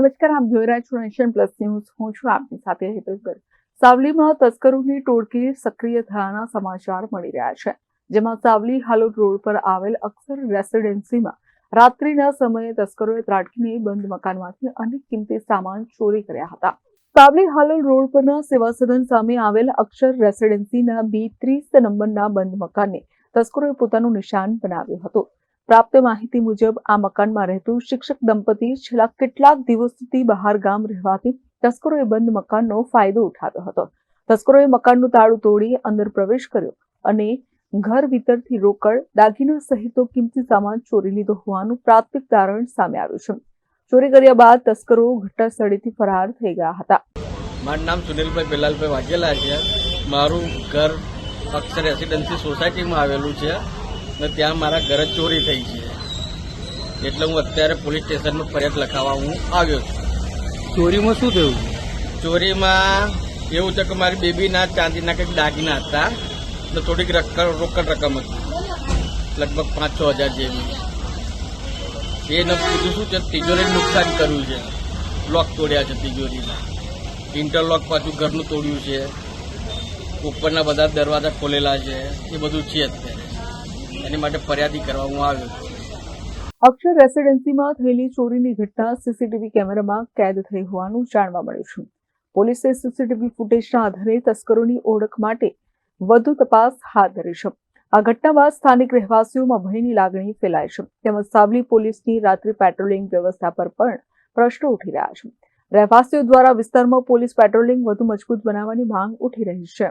નમસ્કાર, આપ જોઈ રહ્યા છો નેશન પ્લસ ન્યૂઝ. હું છું આપની સાથે હેતલકર સાવલીમાં તસ્કરોની ટોળકી સક્રિય થયાના સમાચાર મળી રહ્યા છે. જેમાં સાવલી હાલોડ રોડ પર આવેલ અક્ષર રેસિડેન્સીમાં રાત્રિના સમયે તસ્કરોએ ત્રાટકીને બંધ મકાનમાંથી અનેક કિંમતી સામાન ચોરી કર્યા હતા. સાવલી હાલોલ રોડ પરના સેવા સદન સામે આવેલ અક્ષર રેસિડેન્સીના બી ત્રીસ નંબરના બંધ મકાનને તસ્કરોએ પોતાનું નિશાન બનાવ્યું હતું. પ્રાપ્ત માહિતી મુજબ આ મકાનમાં રહેતું શિક્ષક દંપતી છેલ્લા કેટલાક દિવસથી બહાર ગામ રહેવાથી તસ્કરોએ બંધ મકાનનો ફાયદો ઉઠાવ્યો હતો. તસ્કરોએ મકાનનું તાળું તોડી અંદર પ્રવેશ કર્યો અને ઘર ભીતરથી રોકડ, દાગીના સહિતનો કિંમતી સામાન ચોરી લીધો હોવાનું પ્રાથમિક તારણ સામે આવ્યું છે. ચોરી કર્યા બાદ તસ્કરો ઘટનાસ્થળેથી ફરાર થઈ ગયા હતા. મારું નામ સુનિલભાઈ બેલાલભાઈ વાઘેલા છે. મારું ઘર અક્ષર રેસિડેન્સી સોસાયટીમાં આવેલું છે. ને ત્યાં મારા ઘરે ચોરી થઈ છે. એટલે હું અત્યારે પોલીસ સ્ટેશનમાં ફરિયાદ લખાવવા હું આવ્યો છું. ચોરીમાં શું થયું? ચોરીમાં એવું છે કે મારી બેબીના ચાંદીના કંઈક દાગીના હતા ને થોડીક રકમ રોકડ રકમ હતી. લગભગ પાંચ છ હજાર જેવી. એને બીજું શું છે? તિજોરીને નુકસાન કર્યું છે. લોક તોડ્યા છે તિજોરીના. ઇન્ટરલોક પાછું ઘરનું તોડ્યું છે. ઉપરના બધા દરવાજા ખોલેલા છે. એ બધું છે અત્યારે. એની માટે ફરિયાદી કરવા હું આવ્યો અક્ષર રેસિડેન્સીમાં થયેલી ચોરીની ઘટના સીસીટીવી કેમેરામાં કેદ થઈ હોવાનું જાણવા મળ્યું છે. પોલીસે સીસીટીવી ફૂટેજના આધારે તસ્કરોની ઓળખ માટે વધુ તપાસ હાથ ધરી છે. આ ઘટના બાદ સ્થાનિક રહેવાસીઓમાં ભયની લાગણી ફેલાય છે. તેમજ સાવલી પોલીસની રાત્રિ પેટ્રોલિંગ વ્યવસ્થા પર પણ પ્રશ્નો ઉઠી રહ્યા છે. રહેવાસીઓ દ્વારા વિસ્તારમાં પોલીસ પેટ્રોલિંગ વધુ મજબૂત બનાવવાની માંગ ઉઠી રહી છે.